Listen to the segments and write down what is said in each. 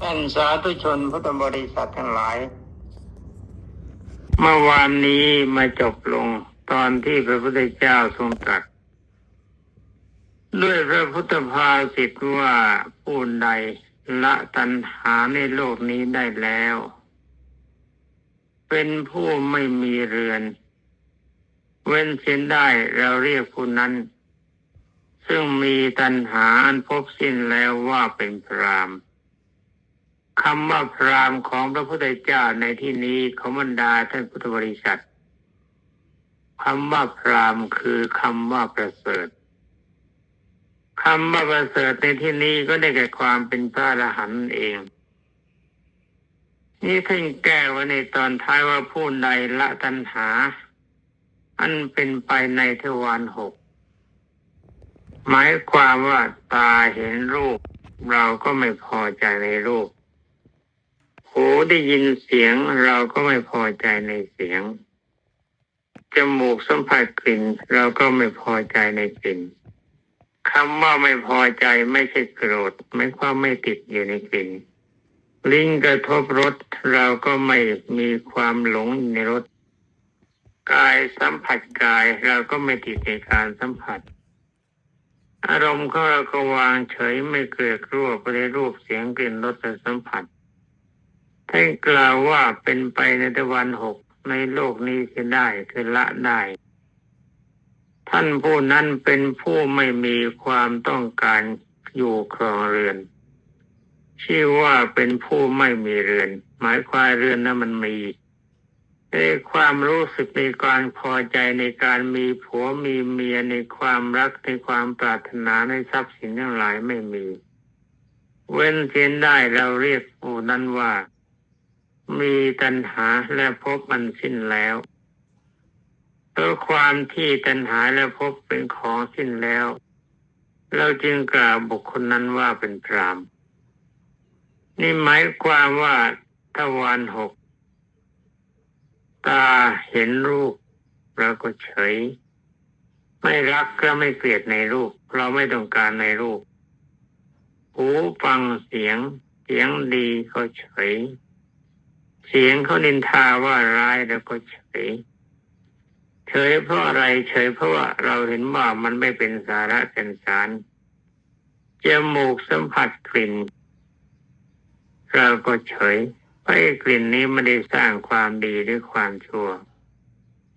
ท่านสาธุชนพุทธบริษัททั้งหลาย เมื่อวานนี้มาจบลงตอนที่พระพุทธเจ้าทรงตรัสด้วยพระพุทธภาสิทว่าผู้ใดละตัณหาในโลกนี้ได้แล้ว เป็นผู้ไม่มีเรือน เว้นเส้นได้เราเรียกผู้นั้น ซึ่งมีตัณหาอันพบสิ้นแล้วว่าเป็นพรามณ์ คำว่าพรามณ์ของพระพุทธเจ้าในที่นี้ของบรรดาท่านพุทธบริษัทคำว่าพรามณ์คือคำว่าประเสริฐคำว่าประเสริฐในที่นี้ก็ได้แก่ความเป็นพระอรหันต์เอง นี่ท่านแก้ไว้ในตอนท้ายว่าผู้ใดละตัณหา อันเป็นไปในทวารหก หมายความว่าตาเห็นรูป เราก็ไม่พอใจในรูป หูได้ยินเสียงเราก็ไม่พอใจในเสียง จมูกสัมผัสกลิ่น เราก็ไม่พอใจในกลิ่นคำว่าไม่พอใจไม่ใช่โกรธไม่ความไม่ติดอยู่ในกลิ่นลิ้นกระทบรสเราก็ไม่มีความหลงในรสกายสัมผัสกายเราก็ไม่ติดในการสัมผัส อารมณ์ของเราก็วางเฉยไม่เกลียดกลัวไปในรูปเสียงกลิ่นรสและสัมผัส ท่านกล่าวว่าเป็นไปในตะวันหกในโลกนี้จะได้คือละได้ ท่านผู้นั้นเป็นผู้ไม่มีความต้องการอยู่ครองเรือน ชื่อว่าเป็นผู้ไม่มีเรือน หมายความเรือนนั้นมันมีในความรู้สึกในการพอใจในการมีผัวมีเมียในความรักในความปรารถนาในทรัพย์สินทั้งหลายไม่มี เว้นเสียนได้เราเรียกผู้นั้นว่า มีตัณหาและพบมันสิ้นแล้วเพราะความที่ตัณหาและพบเป็นของสิ้นแล้ว เราจึงกล่าวบุคคลนั้นว่าเป็นพรามนี่หมายความว่าทวารหก ตาเห็นรูปเราก็เฉย ไม่รักก็ไม่เกลียดในรูป เราไม่ต้องการในรูป หูฟังเสียง เสียงดีก็เฉย เสียงเขานินทาว่าร้ายแล้วก็เฉย เฉยเพราะอะไรเฉยเพราะว่าเราเห็นว่ามันไม่เป็นสาระเป็นสารจมูกสัมผัสกลิ่น เราก็เฉยเพราะไอ้กลิ่นนี้ไม่ได้สร้างความดีหรือความชั่ว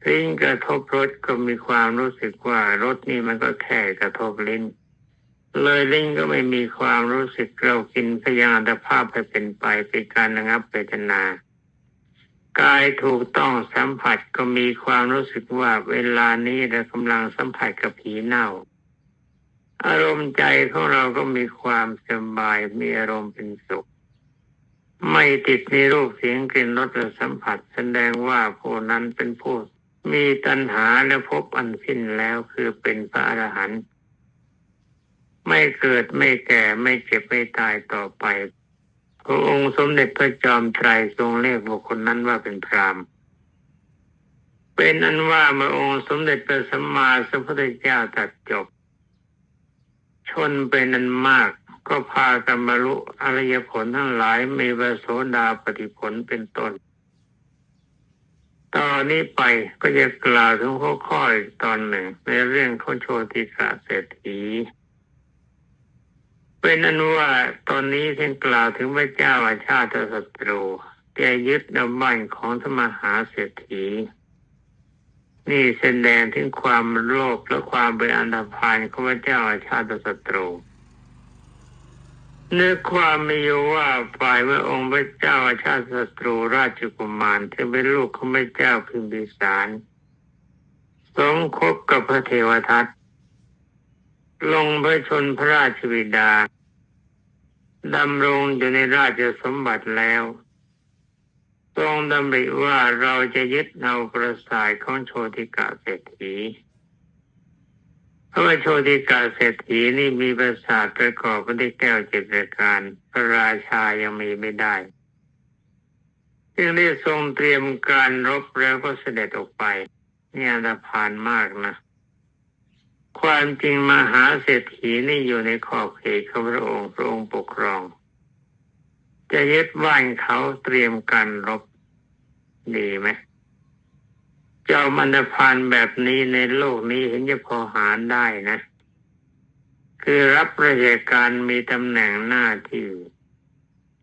ลิ้นกระทบรสก็มีความรู้สึกว่ารสนี่มันก็แค่กระทบลิ้น เลยลิ้นก็ไม่มีความรู้สึกเรากินพยานภาพไปเป็นไปเป็นการระงับเวทนา กายถูกต้องสัมผัสก็มีความรู้สึกว่าเวลานี้เรากำลังสัมผัสกับผีเน่า อารมณ์ใจของเราก็มีความสบายมีอารมณ์เป็นสุข ไม่ติดในรูปเสียงกลิ่นรสและสัมผัสแสดงว่าผู้นั้นเป็นผู้มีตัณหาและพบอันสิ้นแล้วคือเป็นพระอรหันต์ไม่เกิดไม่แก่ไม่เจ็บไม่ตายต่อไป องค์สมเด็จพระจอมไตรทรงเรียกบุคคลนั้นว่าเป็นพรามเป็นอันว่าเมื่อองค์สมเด็จพระสัมมาสัมพุทธเจ้าตัดจบ ชนเป็นอันมากก็พากันบรรลุอริยผลทั้งหลายมีพระโสดาปฏิผลเป็นต้น ตอนนี้ไปก็จะกล่าวถึงข้อข้ออีกตอนหนึ่ง ในเรื่องของโชติกาเศรษฐี เป็นอันว่าตอนนี้ท่านกล่าวถึงพระเจ้าอาชาติศัตรูแต่ยึดนำบ้านของธรรมหาเศรษฐี นี่แสดงถึงความโลภและความเป็นอันธพาลของพระเจ้าอาชาติศัตรูเนื้อความมีอยู่ว่าฝ่ายพระองค์พระเจ้าอาชาติศัตรูราชกุมารที่เป็นลูกของพระเจ้าพิมพิสารสมคบกับพระเทวทัตลงพระชนพระราชบิดา ดำรงอยู่ในราชสมบัติแล้ว ทรงดำริว่าเราจะยึดเอาประสาทของโชติกาเศรษฐีเพราะว่าโชติกาเศรษฐีนี่มีประสาทประกอบไปด้วยแก้วเจ็ดประการ พระราชายังมีไม่ได้จึงได้ทรงเตรียมการรบแล้วก็เสด็จออกไป เนี่ยอันตรพานมากนะ ความจริงมหาเศรษฐีนี่อยู่ในขอบเขตของพระองค์พระองค์ปกครอง จะยึดบ้านเขาเตรียมการรบดีไหมเจ้ามันตพานแบบนี้ในโลกนี้เห็นจะพอหาได้นะ คือรับราชการมีตำแหน่งหน้าที่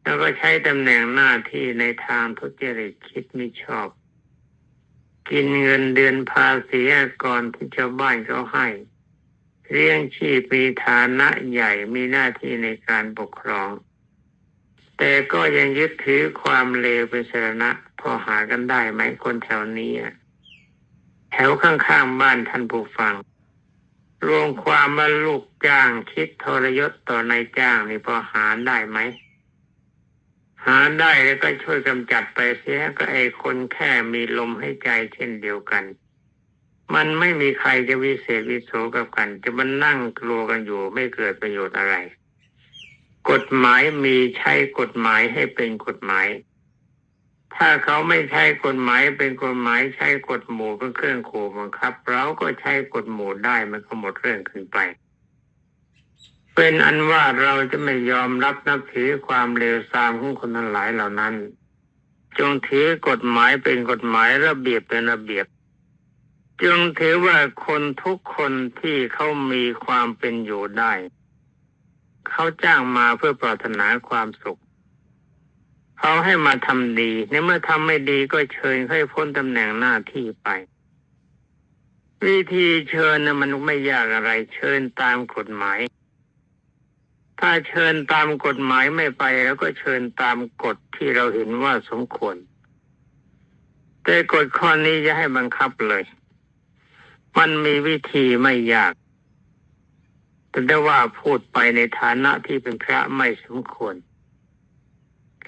แล้วก็ใช้ตำแหน่งหน้าที่ในทางทุจริตคิดไม่ชอบ กินเงินเดือนภาษีก่อนที่ชาวบ้านเขาให้ เลี้ยงชีพมีฐานะใหญ่มีหน้าที่ในการปกครอง แต่ก็ยังยึดถือความเลวเป็นสรณะ พอหากันได้ไหมคนแถวนี้อะแถวข้างๆบ้านท่านผู้ฟัง รวมความว่าลูกจ้างคิดทรยศต่อนายจ้างนี่พอหาได้ไหมหาได้แล้วก็ช่วยกำจัดไปเสียก็ไอ้คนแค่มีลมให้ใจเช่นเดียวกัน มันไม่มีใครจะวิเศษวิโสกับกัน จะมานั่งกลัวกันอยู่ไม่เกิดประโยชน์อะไร กฎหมายมีใช้กฎหมายให้เป็นกฎหมาย ถ้าเขาไม่ใช้กฎหมายเป็นกฎหมายใช้กฎหมู่เป็นเครื่องขู่บังคับ เราก็ใช้กฎหมู่ได้มันก็หมดเรื่องขึ้นไป เป็นอันว่าเราจะไม่ยอมรับนับถือความเลวทรามของคนทั้งหลายเหล่านั้น จงถือกฎหมายเป็นกฎหมายระเบียบเป็นระเบียบ จึงถือว่าคนทุกคนที่เขามีความเป็นอยู่ได้ เขาจ้างมาเพื่อปรารถนาความสุข เขาให้มาทำดี ในเมื่อทำไม่ดีก็เชิญให้พ้นตำแหน่งหน้าที่ไป วิธีเชิญนะมันไม่ยากอะไร เชิญตามกฎหมาย ถ้าเชิญตามกฎหมายไม่ไป แล้วก็เชิญตามกฎที่เราเห็นว่าสมควรแต่กฎข้อนี้จะให้บังคับเลย มันมีวิธีไม่ยาก แต่ได้ว่าพูดไปในฐานะที่เป็นพระไม่สมควร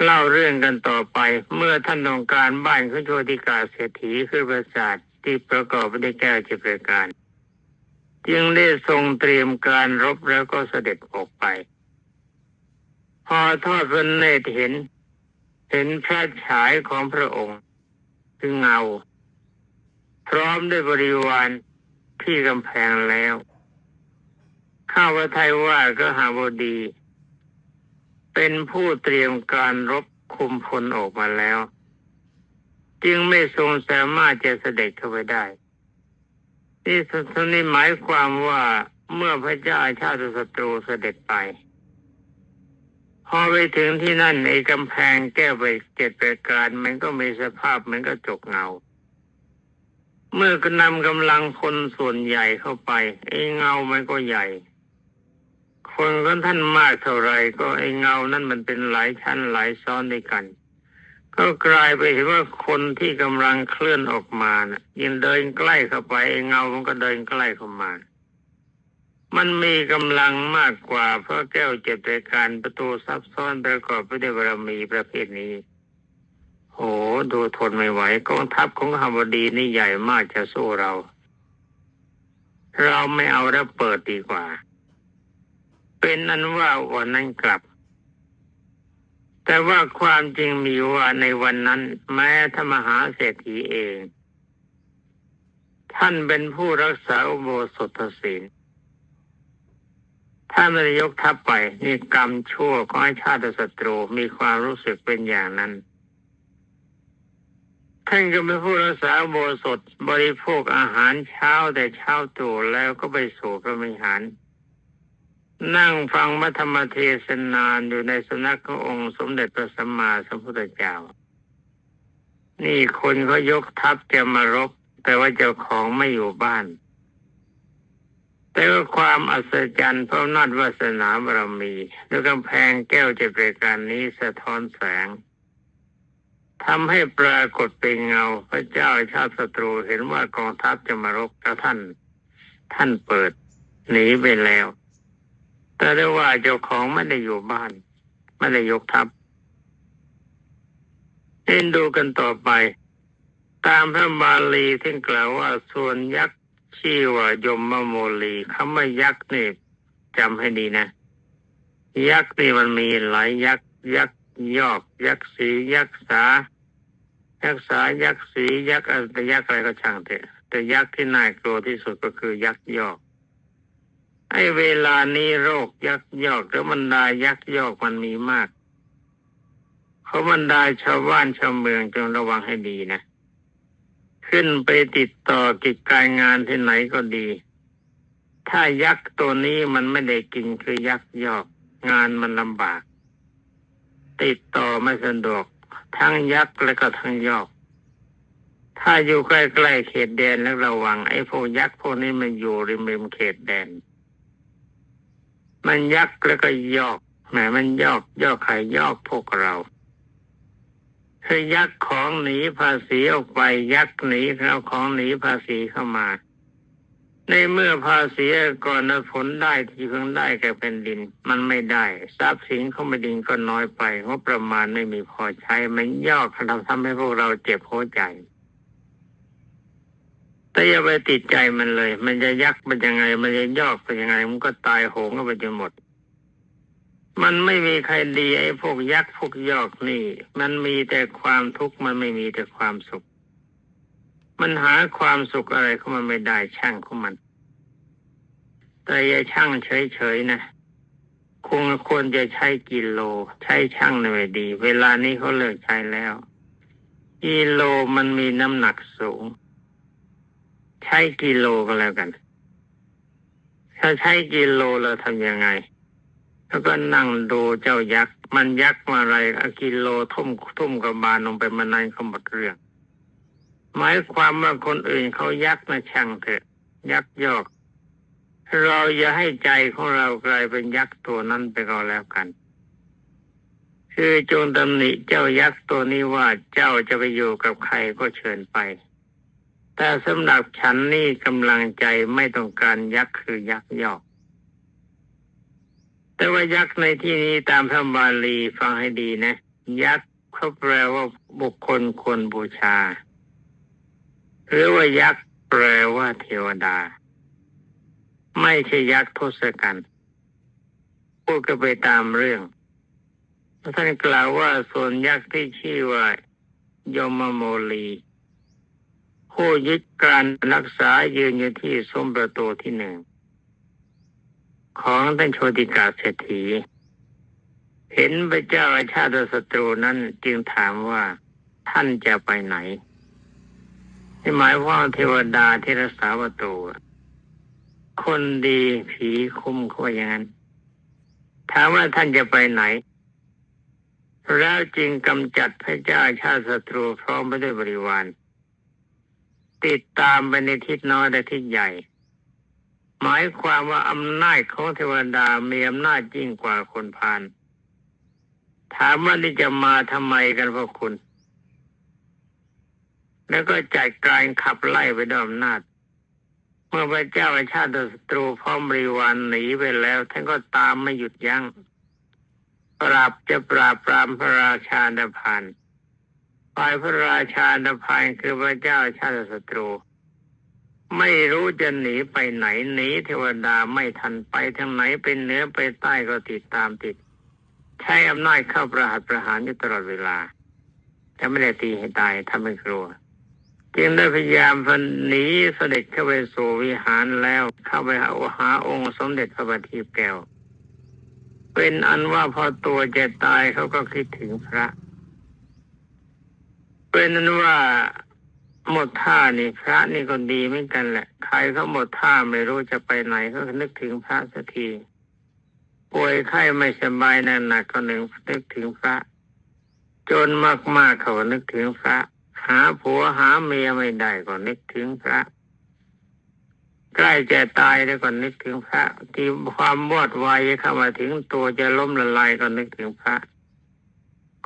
เล่าเรื่องกันต่อไป เมื่อท่านองการบ้านขึ้นโชติกาเศรษฐีคือปราสาทที่ประกอบไปด้วยแก้วจิตรการ จึงได้ทรงเตรียมการรบแล้วก็เสด็จออกไป พอทอดพระเนตรเห็น เห็นพระฉายของพระองค์คือเงา พร้อมด้วยบริวาร ที่กำแพงแล้ว ข้าพไทยว่าก็หาบดี เป็นผู้เตรียมการรบคุมพลออกมาแล้ว จึงไม่ทรงสามารถจะเสด็จเข้าไปได้ นี่ทนี้หมายความว่าเมื่อพระเจ้าชาติศัตรูเสด็จไป พอไปถึงที่นั่นไอ้กำแพงแก้วไปเจ็ดประการมันก็มีสภาพเหมือนกระจกเงา เมื่อกนำกำลังคนส่วนใหญ่เข้าไปไอ้เงามันก็ใหญ่ คนของท่านมากเท่าไรก็ไอ้เงานั้นมันเป็นหลายชั้นหลายซ้อนด้วยกัน ก็กลายไปเห็นว่าคนที่กำลังเคลื่อนออกมานะ่ะยิ่งเดินใกล้เข้าไปไอ้เงามันก็เดินใกล้เข้ามา มันมีกำลังมากกว่า เพราะแก้วเจ็ดรายการประตูซับซ้อนประกอบไปด้วยบารมีประเภทนี้ โหดูทนไม่ไหวกองทัพของฮาวดีนี่ใหญ่มากจะสู้เรา เราไม่เอาแล้วเปิดดีกว่า เป็นอันว่าวันนั้นกลับ แต่ว่าความจริงมีว่าในวันนั้น แม้ธรรมหาเศรษฐีเอง ท่านเป็นผู้รักษาอุโบสถศีลถ้าไม่ได้ยกทัพไปนี่กรรมชั่วของไอ้ชาติศัตรูมีความรู้สึกเป็นอย่างนั้น ท่านก็เป็นผู้รักษาโบสถบริโภคอาหารเช้าแต่เช้าตรู่แล้วก็ไปสู่พระมิหาร นั่งฟังมัธรรมเทศนานอยู่ในสนักขององค์สมเด็จพระสัมมาสัมพุทธเจ้า นี่คนเขายกทัพจะมารบ แต่ว่าเจ้าของไม่อยู่บ้าน แต่ว่าความอัศจรรย์เพราะนัดวาสนาบารมี ด้วยกำแพงแก้วเจตรายการนี้สะท้อนแสง ทำให้ปรากฏเป็นเงา พระเจ้าชาติศัตรูเห็นว่ากองทัพจะมารบกับท่าน ท่านเปิดหนีไปแล้ว แต่ได้ว่าเจ้าของไม่ได้อยู่บ้าน ไม่ได้ยกทัพเล่นดูกันต่อไป ตามพระบาลีที่กล่าวว่าส่วนยักษ์ชื่อว่ายมมโมลีคำว่ายักษ์นี่จำให้ดีนะ ยักษ์นี่มันมีหลายยักษ์ยักษ์ ยอก ยักษ์สียักษ์สายักษ์สายักษ์สียักษ์อะไรยักษ์อะไรก็ช่างเถอะแต่ยักษ์ที่น่ากลัวที่สุดก็คือยักษ์ยอกไอ้เวลานี้โรคยักษ์ยอกหรือบรรดายักษ์ยอกมันมีมากเขอบรรดาชาวบ้านชาวเมืองจงระวังให้ดีนะ ขึ้นไปติดต่อกิจการงานที่ไหนก็ดี ถ้ายักษ์ตัวนี้มันไม่ได้กินคือยักษ์ยอก งานมันลำบาก ติดต่อไม่สะดวก ทั้งยักษ์และก็ทั้งยอก ถ้าอยู่ใกล้ๆเขตแดนแล้วระวัง ไอ้พวกยักษ์พวกนี้มันอยู่ริมริมเขตแดน มันยักษ์แล้วก็ยอกแหมมันยอกยอกใครยอกพวกเราคือยักษ์ของหนีภาษีออกไปยักษ์หนีเอาของหนีภาษีเข้ามา ในเมื่อภาษีก่อนผลได้ที่เพิ่งได้แก่เป็นดิน มันไม่ได้ทรัพย์สินของแผ่นดินก็น้อยไปงบประมาณไม่มีพอใช้ มันย่อกทำทำให้พวกเราเจ็บหัวใจแต่อย่าไปติดใจมันเลย มันจะยักเป็นยังไง มันจะยอกเป็นยังไง มันก็ตายโหงก็ไปจนหมด มันไม่มีใครดีไอ้พวกยักษ์พวกยอกนี่ มันมีแต่ความทุกข์ มันไม่มีแต่ความสุข มันหาความสุขอะไรของมันไม่ได้ช่างของมัน แต่อย่าช่างเฉยๆนะคงควรจะใช้กิโล ใช้ช่างหน่อยดี เวลานี้เขาเลิกใช้แล้ว กิโลมันมีน้ำหนักสูง ใช้กิโลก็แล้วกัน ถ้าใช้กิโลเราทำยังไง แล้วก็นั่งดูเจ้ายักษ์ มันยักษ์มาอะไรอกิโลทุ่มทุ่มกระบาลลงไปมันนั่นเขาหมดเรื่อง หมายความว่าคนอื่นเขายักษ์นะช่างเถอะ ยักษ์ยอก เราอย่าให้ใจของเรากลายเป็นยักษ์ตัวนั้นไปก็แล้วกัน คือจงตำหนิเจ้ายักษ์ตัวนี้ว่าเจ้าจะไปอยู่กับใครก็เชิญไป แต่สำหรับฉันนี่กำลังใจไม่ต้องการยักษ์คือยักษ์ยอก แต่ว่ายักษ์ในที่นี้ตามพระบาลีฟังให้ดีนะ ยักษ์เขาแปลว่าบุคคลควรบูชา หรือว่ายักษ์แปลว่าเทวดา ไม่ใช่ยักษ์ทศกัณฐ์พูดก็ไปตามเรื่องท่านกล่าวว่าส่วนยักษ์ที่ชื่อว่ายมโมลีผู้ยึดการรักษายืนอยู่ที่สมประตูที่หนึ่ง ของท่านโชติกาเศรษฐี เห็นพระเจ้าอาชาติศัตรูนั้นจึงถามว่าท่านจะไปไหน ที่หมายว่าเทวดาที่รักษาประตู คนดีผีคุ้มเขาอย่างนั้นถามว่าท่านจะไปไหน แล้วจึงกำจัดพระเจ้าชาติศัตรูพร้อมไปด้วยบริวาร ติดตามไปในทิศน้อยและทิศใหญ่ หมายความว่าอำนาจของเทวดามีอำนาจยิ่งกว่าคนพาลถามว่านี่จะมาทำไมกันพวกคุณ แล้วก็จัดการขับไล่ไปด้วยอำนาจ เมื่อพระเจ้าอาชาติศัตรูพร้อมบริวารหนีไปแล้วท่านก็ตามไม่หยุดยัง้งปราบจะปราบปรามพระราชาดพานฝ่ายพระราชาดพานคือพระเจ้าชาติศัตรู ไม่รู้จะหนีไปไหนหนีเทวดาไม่ทันไปทางไหนเป็นเหนือไปใต้ก็ติดตามติด ใช้อำนาจเข้าประหัตประหารอยู่ตลอดเวลาแต่ไม่ได้ตีให้ตายทำให้กลัว จึงได้พยายามพันหนีเสด็จเข้าไปสู่วิหารแล้ว เข้าไปหาหาองค์สมเด็จพระบัณฑิตแก้ว เป็นอันว่าพอตัวจะตายเขาก็คิดถึงพระ เป็นอันว่าหมดท่านี่พระนี่ก็ดีเหมือนกันแหละ ใครเขาหมดท่าไม่รู้จะไปไหนเขาก็นึกถึงพระสักทีป่วยไข้ไม่สบายหนักก็หนึ่งนึกถึงพระ จนมากๆเขานึกถึงพระ หาผัวหาเมียไม่ได้ก็นึกถึงพระ ใกล้จะตายแล้วก็นึกถึงพระ ที่ความวอดวายเข้ามาถึงตัวจะล้มละลายก็นึกถึงพระ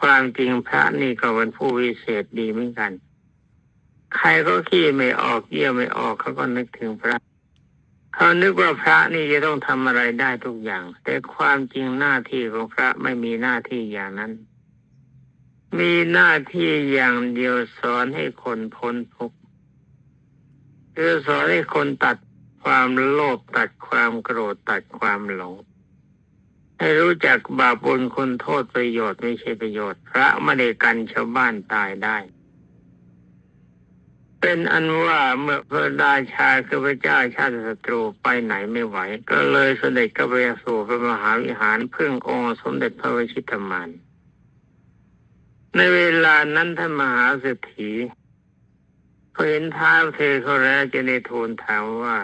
ความจริงพระนี่ก็เป็นผู้วิเศษดีเหมือนกัน ใครก็ขี้ไม่ออกเยี่ยวไม่ออกเขาก็นึกถึงพระเขานึกว่าพระนี่จะต้องทำอะไรได้ทุกอย่าง แต่ความจริงหน้าที่ของพระไม่มีหน้าที่อย่างนั้น มีหน้าที่อย่างเดียวสอนให้คนพ้นทุกข์คือสอนให้คนตัดความโลภตัดความโกรธตัดความหลง ให้รู้จักบาปบุญคุณโทษประโยชน์ไม่ใช่ประโยชน์ พระไม่ได้กันชาวบ้านตายได้ เป็นอันว่าเมื่อพระราชาคือพระเจ้าชาติศัตรูไปไหนไม่ไหว ก็เลยเสด็จเข้าไปสู่พระมหาวิหารพึ่งองค์สมเด็จพระวชิตมาน ในเวลานั้นท่านมหาเศรษฐีเห็นท้าวเทเขาแล้วจะในทูลถามว่า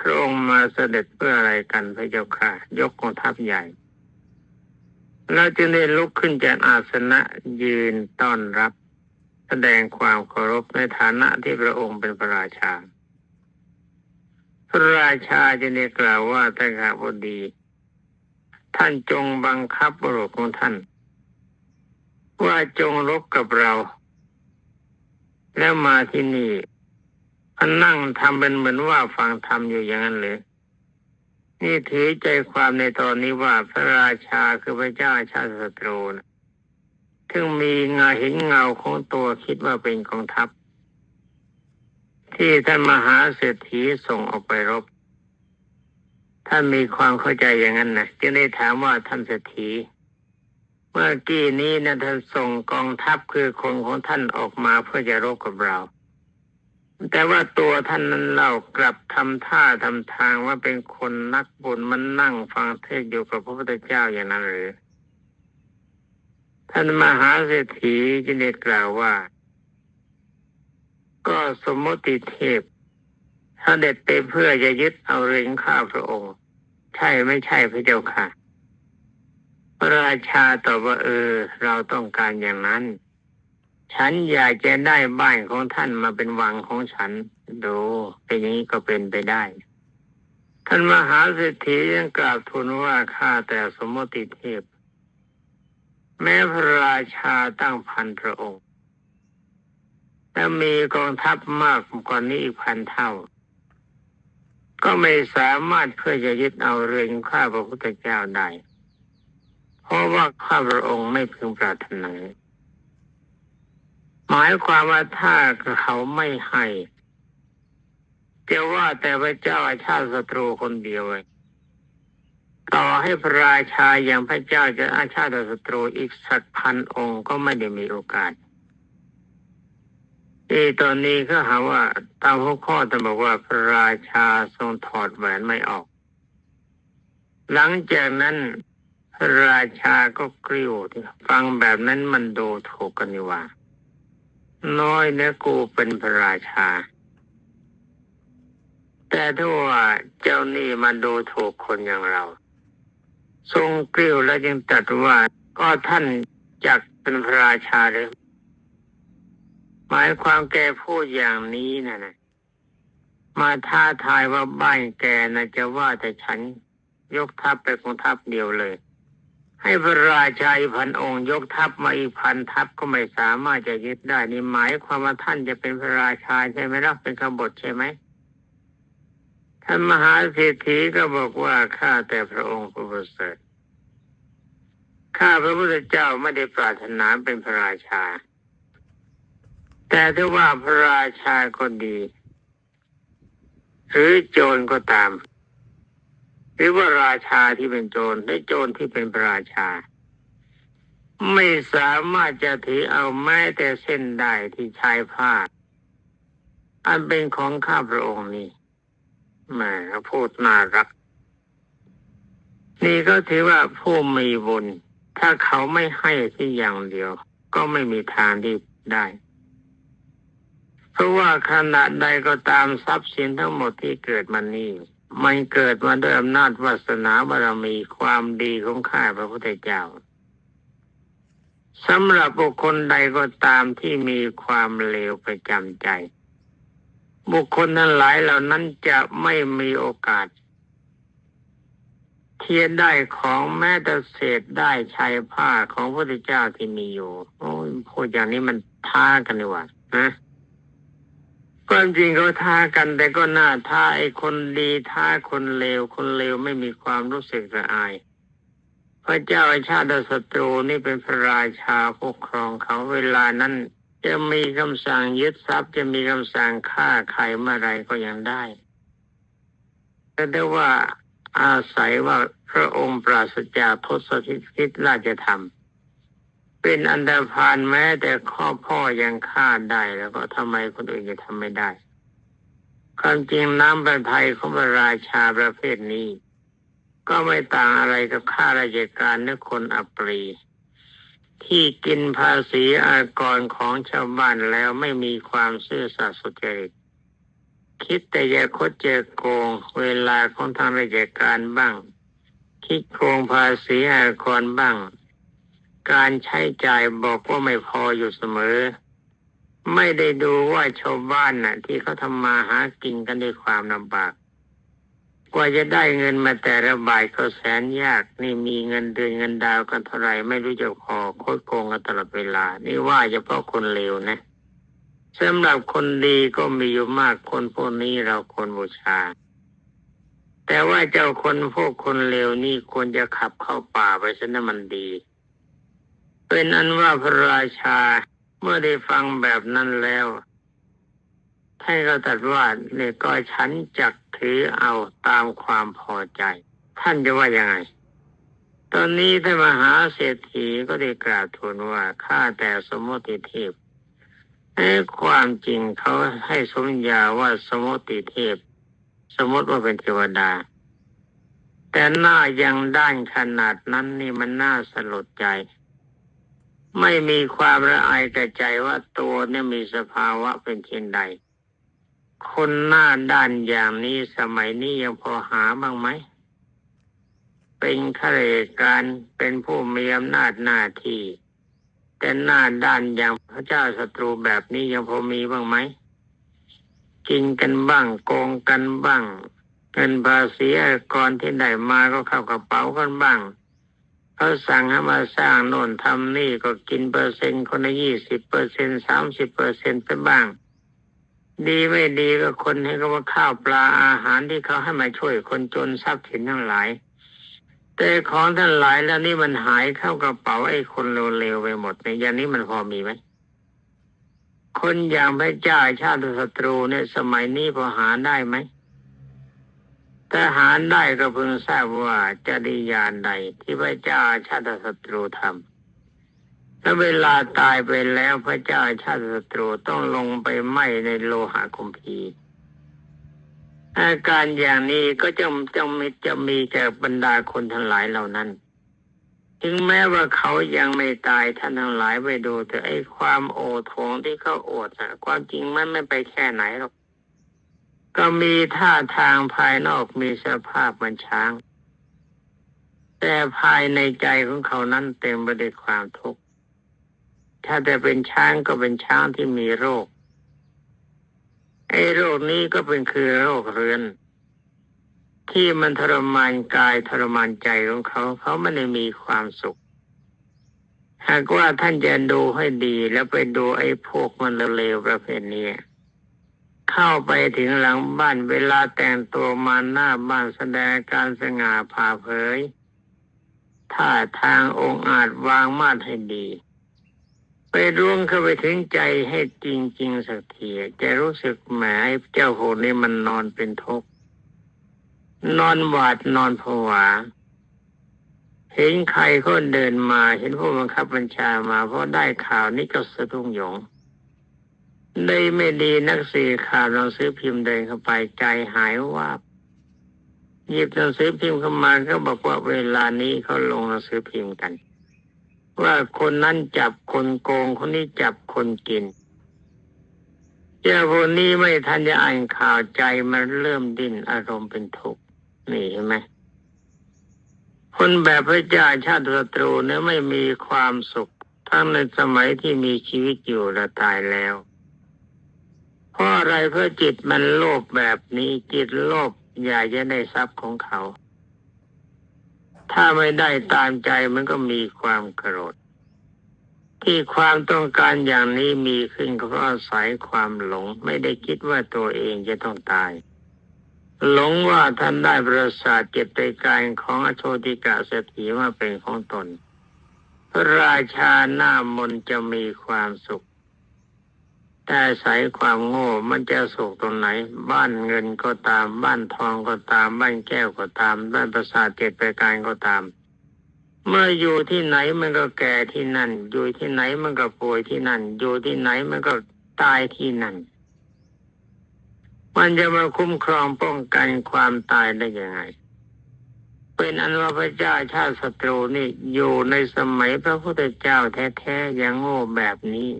พระองค์มาเสด็จเพื่ออะไรกันพระเจ้าค่ะ ยกกองทัพใหญ่แล้วจึงได้ลุกขึ้นจากอาสนะยืนต้อนรับ แสดงความเคารพในฐานะที่พระองค์เป็นพระราชา พระราชาจะได้กล่าวว่าแต่ข้าพอดี ท่านจงบังคับบุรุษของท่าน ว่าจงรบกับเรา แล้วมาที่นี่มันนั่งทำเป็นเหมือนว่าฟังธรรมอยู่อย่างนั้นเลยนี่ถือใจความในตอนนี้ว่าพระราชาคือพระเจ้าชาติศัตรูนะถึงมีเงาเห็นเงาของตัวคิดว่าเป็นกองทัพ ที่ท่านมหาเศรษฐีส่งออกไปรบ ท่านมีความเข้าใจอย่างนั้นนะจึงได้ถามว่าท่านเศรษฐี เมื่อกี้นี้นะท่านส่งกองทัพคือคนของท่านออกมาเพื่อจะรบกับเรา แต่ว่าตัวท่านนั้นเรากลับทำท่าทำทางว่าเป็นคนนักบุญมันนั่งฟังเทศอยู่กับพระพุทธเจ้าอย่างนั้นหรือ ท่านมหาเศรษฐีจึงได้กล่าวว่า ก็สมมติเทพถ้าเด็ดไปเพื่อจะยึดเอาเริงข้าพระองค์ ใช่ไม่ใช่พระเจ้าค่ะ พระราชาตอบว่าเออ เราต้องการอย่างนั้น ฉันอยากจะได้บ้านของท่านมาเป็นวังของฉัน ดูเป็นอย่างนี้ก็เป็นไปได้ ท่านมหาเศรษฐียังกราบทูลว่าข้าแต่สมมติเทพ แม้พระราชาตั้งพันพระองค์และมีกองทัพมากกว่านี้อีกพันเท่า ก็ไม่สามารถเพื่อจะยึดเอาเรือนข้าพระพุทธเจ้าได้ ราะว่าข้าพระองค์ไม่พึงปรารถนาหมายความว่าถ้าเขาไม่ให้จะว่าแต่พระเจ้าอาชาติศัตรูคนเดียวเลยต่อให้พระราชาอย่างพระเจ้าจะอาชาติศัตรูอีกสักพันองค์ก็ไม่ได้มีโอกาสที่ตอนนี้ก็หาว่าตามหัวข้อท่านบอกว่าพระราชาทรงถอดแหวนไม่ออก หลังจากนั้น ราชาก็กริ้วฟังแบบนั้นมันดูถูกกันนี่ว่า น้อยเนื้อกูเป็นพระราชา แต่ถ้าว่าเจ้านี่มาดูถูกคนอย่างเรา ทรงกริ้วแล้วยังตรัสว่าก็ท่านจักเป็นพระราชาหรือหมายความแกพูดอย่างนี้นะนะมาท้าทายว่าบ้านแกนะจะว่าแต่ฉันยกทัพไปของทัพเดียวเลย ให้พระราชาอีพันองค์ยกทัพมาอีกพันทัพก็ไม่สามารถจะยึดได้นี่หมายความว่าท่านจะเป็นพระราชาใช่ไหมล่ะเป็นขบฏใช่ไหมท่านมหาเศรษฐีก็บอกว่าข้าแต่พระองค์ผู้ประเสริฐข้าพระพุทธเจ้าไม่ได้ปรารถนาเป็นพระราชา แต่ถ้าว่าพระราชาก็ดี หรือโจรก็ตาม หรือว่าราชาที่เป็นโจรหรือโจรที่เป็นพระราชา ไม่สามารถจะถือเอาแม้แต่เส้นได้ที่ชายผ้าอันเป็นของข้าพระองค์นี้แหมพูดน่ารัก นี่ก็ถือว่าผู้มีบุญถ้าเขาไม่ให้ที่อย่างเดียว ก็ไม่มีทางที่ได้ เพราะว่าขณะใดก็ตามทรัพย์สินทั้งหมดที่เกิดมานี้ มันเกิดมาด้วยอำนาจวาสนาบารมีความดีของข้าพระพุทธเจ้าสำหรับบุคคลใดก็ตามที่มีความเลวประจำใจ บุคคลนั้นหลายเหล่านั้นจะไม่มีโอกาส เทียนได้ของแม้แต่เศษได้ชายผ้าของพระพุทธเจ้าที่มีอยู่ โอ้ยพูดอย่างนี้มันท้ากันดีกว่านะ ความจริงเขาท้ากัน แต่ก็น่าท้าไอ้คนดีท้าคนเลวคนเลวไม่มีความรู้สึกละอาย พระเจ้าอาชาติศัตรูนี่เป็นพระราชาปกครองเขาเวลานั้น จะมีคำสั่งยึดทรัพย์จะมีคำสั่งฆ่าใครเมื่อไรก็ยังได้แต่ได้ว่าอาศัยว่าพระองค์ปราศจากทศพิษราชธรรม เป็นอันดาพานแม้แต่ข้อพ่อยังฆ่าได้แล้วก็ทำไมคนอื่นจะทำไม่ได้ ความจริงน้ำประทัยของพระราชาประเภทนี้ ก็ไม่ต่างอะไรกับข้าราชการหรือคนอัปรีที่กินภาษีอากรของชาวบ้านแล้วไม่มีความซื่อสัตย์สุจริตคิดแต่จะคดเจอโกงเวลาของทางราชการบ้าง คิดโกงภาษีอากรบ้าง การใช้จ่ายบอกว่าไม่พออยู่เสมอ ไม่ได้ดูว่าชาวบ้านน่ะ ที่เขาทำมาหากินกันด้วยความลำบาก กว่าจะได้เงินมาแต่ละบาทก็แสนยากนี่มีเงินเดือนเงินดาวกันเท่าไหร่ไม่รู้จะพอโคตรโกงกันตลอดเวลา นี่ว่าเฉพาะคนเลวนะสำหรับคนดีก็มีอยู่มากคนพวกนี้เราควรบูชา แต่ว่าเจ้าคนพวกคนเลวนี่ควรจะขับเข้าป่าไปซะนะมันดี เป็นอันว่าพระราชาเมื่อได้ฟังแบบนั้นแล้วท่านก็ตรัสว่าเนี่ยก็ฉันจักถือเอาตามความพอใจ ท่านจะว่ายังไง ตอนนี้ท่านมหาเศรษฐีก็ได้กราบทูลว่าข้าแต่สมมติเทพให้ความจริงเขาให้สมญาว่าสมมติเทพ สมมติว่าเป็นเทวดา แต่หน้ายังด้านขนาดนั้นนี่มันน่าสลดใจ ไม่มีความละอายแก่ใจว่าตัวเนี่ยมีสภาวะเป็นเช่นใด คนหน้าด้านอย่างนี้สมัยนี้ยังพอหาบ้างไหม เป็นข้าราชการเป็นผู้มีอำนาจหน้าที่ แต่หน้าด้านอย่างพระเจ้าศัตรูแบบนี้ยังพอมีบ้างไหม กินกันบ้างโกงกันบ้างเงินภาษีอากรที่ได้มาก็เข้ากระเป๋ากันบ้าง เขาสั่งให้มาสร้างโน่นทำนี่ก็กินเปอร์เซ็นต์คนละยี่สิบเปอร์เซ็นสามสิบเปอร์เซ็นต์ไปบ้าง ดีไม่ดีก็คนให้เขาว่าข้าวปลาอาหารที่เขาให้มาช่วยคนจนทรัพย์สินทั้งหลาย แต่ของทั้งหลายแล้วนี่มันหายเข้ากระเป๋าไอ้คนเร็วๆไปหมดในยอย่างนี้มันพอมีไหมคนอย่างพระเจ้าชาติศัตรูเนี่ยสมัยนี้พอหาได้ไหม ถ้าหาได้ก็เพิ่งทราบว่าจริยานใดที่พระเจ้าชาติศัตรูทำแล้วเวลาตายไปแล้วพระเจ้าชาติศัตรูต้องลงไปไหมในโลหะคุมพีอาการอย่างนี้ก็จะจะมีจะมีแก่บรรดาคนทั้งหลายเหล่านั้น ถึงแม้ว่าเขายังไม่ตายท่านทั้งหลายไปดูแต่ไอ้ความโอดโถงที่เขาโอดนะความจริงมันไม่ไปแค่ไหนหรอก ก็มีท่าทางภายนอกมีสภาพเหมันช้าง แต่ภายในใจของเขานั้นเต็มไปด้วยความทุกข์ถ้าแต่เป็นช้างก็เป็นช้างที่มีโรคไอ้โรคนี้ก็เป็นคือโรคเรื้อน ที่มันทรมานกายทรมานใจของเขา เขาไม่ได้มีความสุข หากว่าท่านจะดูให้ดีแล้วไปดูไอ้พวกมันเลวๆประเภทนี้ เข้าไปถึงหลังบ้านเวลาแต่งตัวมาหน้าบ้านแสดงการสง่าผ่าเผยท่าทางองค์อาจวางมาดให้ดี ไปร่วงเข้าไปถึงใจให้จริงๆสักทีจะรู้สึกแหมเจ้าโหดนี่มันนอนเป็นทุกข์นอนหวาดนอนผวา เห็นใครก็เดินมา เห็นผู้บังคับบัญชามาเพราะได้ข่าวนี้ก็สะดุ้งหยง ได้ไม่ดีนักสื่อข่าวหนังสือพิมพ์เดินเข้าไปใจหายว่าบหยิบหนังสือพิมพ์เข้ามาก็บอกว่าเวลานี้เขาลงหนังสือพิมพ์กัน ว่าคนนั้นจับคนโกงคนนี้จับคนกินเจ้าคนนี้ไม่ทันจะอ่านข่าวใจมันเริ่มดิ้นอารมณ์เป็นทุกข์นี่เห็นไหมคนแบบพระเจ้าชาติศัตรูเนี่ยไม่มีความสุข ทั้งในสมัยที่มีชีวิตอยู่และตายแล้ว ราะอะไรเพราะจิตมันโลภแบบนี้จิตโลภอยากจะได้ทรัพย์ของเขา ถ้าไม่ได้ตามใจมันก็มีความโกรธ ที่ความต้องการอย่างนี้มีขึ้นก็เพราะอาศัยความหลง ไม่ได้คิดว่าตัวเองจะต้องตาย หลงว่าท่านได้ประสาทเก็บใจกายของอโชติกาเศรษฐีว่าเป็นของตน พระราชาหน้ามนจะมีความสุข แต่อาศัยความโง่มันจะสุขตรงไหน บ้านเงินก็ตาม บ้านทองก็ตาม บ้านแก้วก็ตาม บ้านประสาทเก็บไปการก็ตาม เมื่ออยู่ที่ไหนมันก็แก่ที่นั่น อยู่ที่ไหนมันก็ป่วยที่นั่น อยู่ที่ไหนมันก็ตายที่นั่น มันจะมาคุ้มครองป้องกันความตายได้ยังไงเป็นอันว่าพระเจ้าชาติศัตรูนี่อยู่ในสมัยพระพุทธเจ้าแท้ๆยังโง่แบบนี้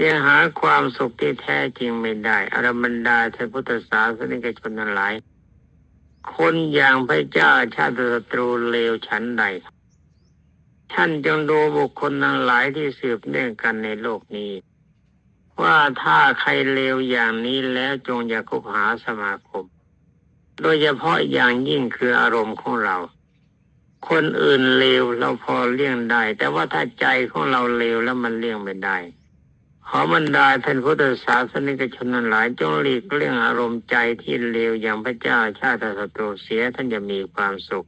ยังหาความสุขที่แท้จริงไม่ได้อรบรรดาท่านพุทธศาสนิกชนทั้งหลาย คนอย่างพระเจ้าชาติศัตรูเลวฉันใด ท่านจงดูบุคคลทั้งหลายที่สืบเนื่องกันในโลกนี้ ว่าถ้าใครเลวอย่างนี้แล้วจงอย่าคบหาสมาคม โดยเฉพาะอย่างยิ่งคืออารมณ์ของเราคนอื่นเลวเราพอเลี่ยงได้ แต่ว่าถ้าใจของเราเลวแล้วมันเลี่ยงไม่ได้ อบรรดาท่านพุทธศาสนิกชนทั้งหลายจงหลีกเลี่ยงอารมณ์ใจที่เลวอย่างพระเจ้าชาติศัตรูเสียท่านจะมีความสุข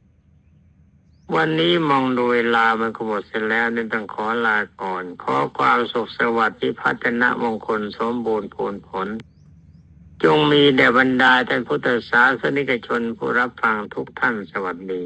วันนี้มองดูเวลามันก็หมดเสร็จแล้ว nên ต้องขอลาก่อน ขอความสุขสวัสดิ์พิพัฒนมงคลสมบูรณ์ผลผล จงมีแด่บรรดาท่านพุทธศาสนิกชนผู้รับฟังทุกท่านสวัสดี